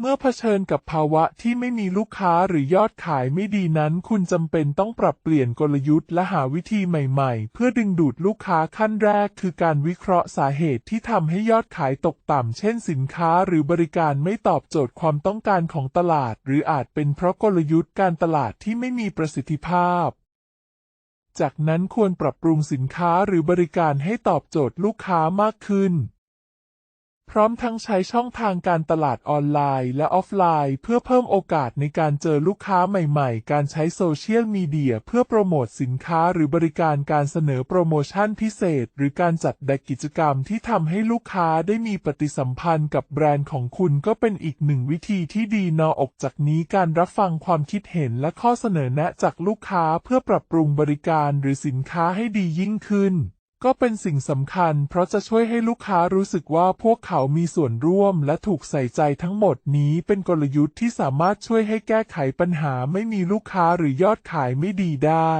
เมื่อเผชิญกับภาวะที่ไม่มีลูกค้าหรือยอดขายไม่ดีนั้น คุณจำเป็นต้องปรับเปลี่ยนกลยุทธ์และหาวิธีใหม่ๆ เพื่อดึงดูดลูกค้าขั้นแรก คือการวิเคราะห์สาเหตุที่ทำให้ยอดขายตกต่ำ เช่นสินค้าหรือบริการไม่ตอบโจทย์ความต้องการของตลาด หรืออาจเป็นเพราะกลยุทธ์การตลาดที่ไม่มีประสิทธิภาพจากนั้นควรปรับปรุงสินค้าหรือบริการให้ตอบโจทย์ลูกค้ามากขึ้น ร้อมทั้งใช้ช่องทางการตลาดออนไลน์และออฟไลน์ เพื่อเพิ่มโอกาสในการเจอลูกค้าใหม่ๆ การใช้โซเชียลมีเดียเพื่อโปรโมทสินค้าหรือบริการการเสนอโปรโมชั่นพิเศษ หรือการจัดแดกกิจกรรมที่ทำให้ลูกค้าได้มีปฏิสัมพันธ์กับแบรนด์ของคุณก็เป็นอีกหนึ่งวิธีที่ดีนอกจากนี้การรับฟังความคิดเห็นและข้อเสนอแนะจากลูกค้าเพื่อปรับปรุงบริการหรือสินค้าให้ดียิ่งขึ้น ก็เป็นสิ่งสำคัญ เพราะจะช่วยให้ลูกค้ารู้สึกว่าพวกเขามีส่วนร่วมและถูกใส่ใจทั้งหมดนี้เป็นกลยุทธ์ที่สามารถช่วยให้แก้ไขปัญหาไม่มีลูกค้าหรือยอดขายไม่ดีได้